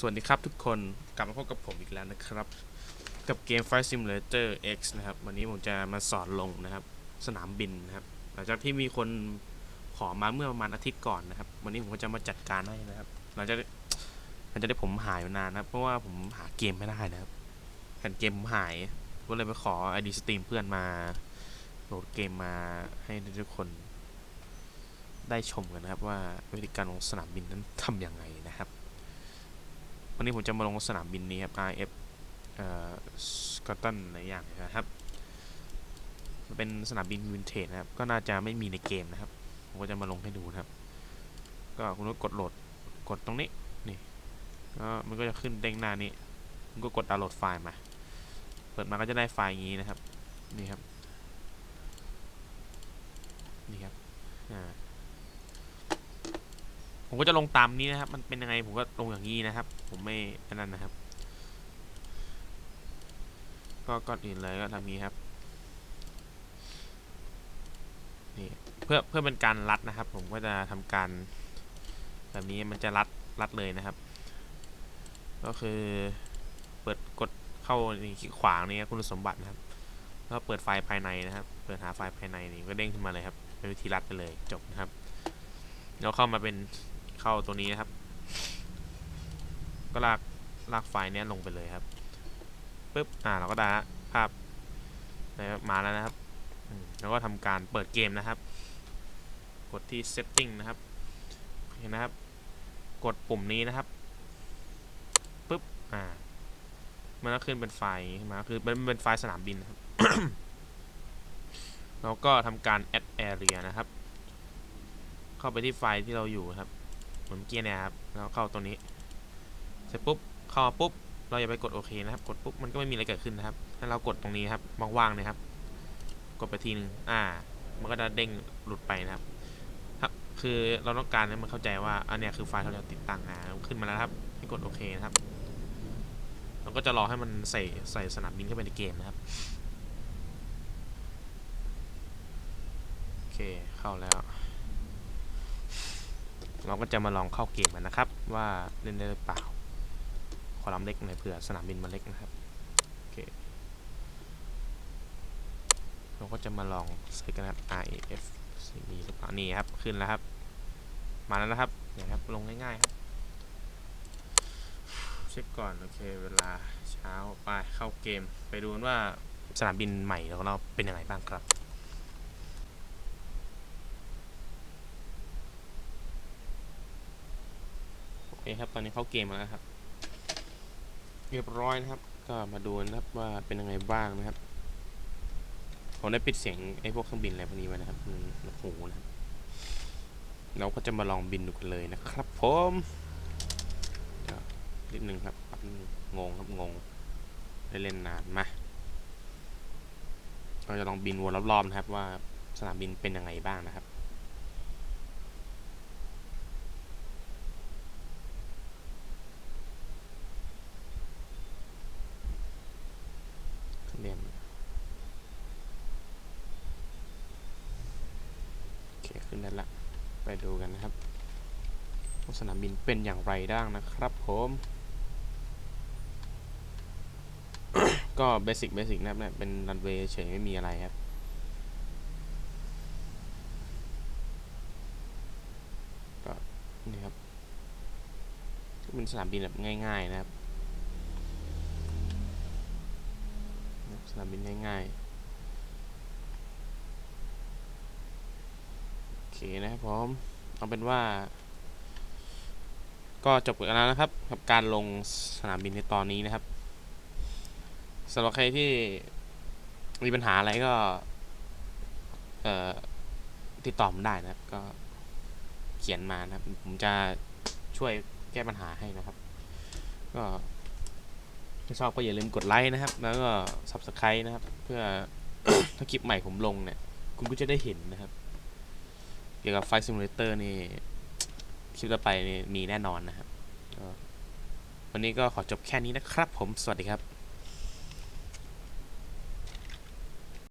สวัสดีครับทุกคนกลับมาพบกับผมอีกแล้วนะครับ กับเกม Flight Simulator X นะครับ วันนี้ผมจะมาสอนลงนะครับ สนามบินนะครับ หลังจากที่มีคนขอมาเมื่อประมาณอาทิตย์ก่อนนะครับ วันนี้ผมก็จะมาจัดการให้นะครับ หลังจากหลังจากที่ผมหายมานานนะครับ เพราะว่าผมหาเกมไม่ได้นะครับแผ่นเกมผมหายก็เลยไปขอ ID Steam เพื่อนมาโหลดเกมมาให้ทุกคน ได้ชมกันนะครับ ว่าวิธีการลงสนามบินนั้นทำยังไงนะครับ วันนี้ผมจะมาลงสนามบินนี้ครับ RF เอ่อสกอตตันอะไรอย่างนะครับมันเป็นสนามบินวินเทจนะครับ ก็น่าจะไม่มีในเกมนะครับ ผมก็จะมาลงให้ดูนะครับ ก็คุณก็กดโหลด กดตรงนี้ นี่ก็มันก็จะขึ้นเด้งหน้านี้คุณก็กดดาวน์โหลดไฟล์มา เปิดมาก็จะได้ไฟล์อย่างนี้นะครับ นี่ครับ นี่ครับ อ่า ผมก็จะลงตามนี้นะครับ มันเป็นยังไงผมก็ลงอย่างนี้นะครับ ผมไม่อันนั้นนะครับ ก็ก่อนอื่นเลยก็ทำนี้ครับนี่เพื่อเพื่อเป็นการรัดนะครับ ผมก็จะทำการ แบบนี้มันจะรัดรัดเลยนะครับ ก็คือเปิดกดเข้านี่คลิกขวางนี่คุณสมบัตินะครับแล้วเปิดไฟล์ภายในนะครับ เปิดหาไฟล์ภายในนี่ก็เด้งขึ้นมาเลยครับ เป็นวิธีรัดไปเลยจบนะครับแล้วเข้ามาเป็น เข้าตัวนี้นะครับ ก็ลากลากไฟล์เนี้ยลงไปเลยครับปึ๊บอ่าเราก็ได้ละภาพมาแล้วนะครับแล้วก็ทำการเปิดเกมนะครับ กดที่ setting นะครับ เห็นนะครับ กดปุ่มนี้นะครับปึ๊บอ่ามันก็ขึ้นเป็นไฟล์มาคือเป็นเป็นไฟล์สนามบินนะครับแล้วก็ทำการ add area นะครับ เข้าไปที่ไฟล์ที่เราอยู่ครับ เหมือนเมื่อกี้เนี่ยครับแล้วเข้าตัวนี้เสร็จปุ๊บเข้าปุ๊บเราอย่าไปกดโอเคนะครับ กดปุ๊บมันก็ไม่มีอะไรเกิดขึ้นนะครับให้เรากดตรงนี้ครับว่างๆนะครับ กดไปทีนึงอ่า มันก็จะเด้งหลุดไปนะครับครับ คือเราต้องการให้มันเข้าใจว่าอันเนี้ยคือไฟล์ที่เราติดตั้งอ่าขึ้นมาแล้วครับ ให้กดโอเคนะครับเราก็จะรอให้มันใส่ใส่สนามบินเข้าไปในเกมนะครับโอเคเข้าแล้ว เราก็จะมาลองเข้าเกมกันนะครับ ว่าเล่นได้หรือเปล่า คอลัมน์เล็กหน่อยเผื่อสนามบินมันเล็กนะครับโอเคเราก็จะมาลองใส่กันนะครับ RAF มีหรือเปล่านี่ครับ ขึ้นแล้วครับ มาแล้วนะครับเนี่ยครับลงง่ายๆครับเช็คก่อนโอเคเวลาเช้าไปเข้าเกม ไปดูนว่าสนามบินใหม่ของเราเป็นยังไงบ้างครับ โอเคครับตอนนี้เข้าเกมแล้วครับ เรียบร้อยนะครับ ก็มาดูนะครับว่าเป็นยังไงบ้างนะครับผมได้ปิดเสียงไอ้พวกเครื่องบินอะไรพวกนี้ไว้นะครับมันหูนะครับ เราก็จะมาลองบินดูกันเลยนะครับผมเดี๋ยวนิดนึงครับงงครับงงได้เล่นนานมาเราจะลองบินวนรอบๆนะครับว่าสนามบินเป็นยังไงบ้างนะครับ เรียนโอเคขึ้นได้ละ ไปดูกันนะครับสนามบินเป็นอย่างไรบ้างนะครับผม ก็เบสิกเบสิกนะครับเนี่ยเป็นรันเวย์เฉยไม่มีอะไรครับก็นี่ครับเป็นสนามบินแบบง่าย ๆ นะครับ สนามบินง่าย ๆ โอ เคนะครับผมเอาเป็นว่า ก็จบกันแล้วนะครับ กับการลงสนามบินในตอนนี้นะครับสำหรับใครที่มีปัญหาอะไรก็ เอ่อติดต่อผมได้นะครับ ก็เขียนมานะครับ ผมจะช่วยแก้ปัญหาให้นะครับ ก็ถ้าชอบก็อย่าลืมกดไลค์นะครับ แล้วก็ subscribe นะครับ เพื่อถ้าคลิปใหม่ผมลงเนี่ย คุณก็จะได้เห็นนะครับ เกี่ยวกับไฟซิมูเลเตอร์นี่ คลิปต่อไปมีแน่นอนนะครับวันนี้ก็ขอจบแค่นี้นะครับผม สวัสดีครับ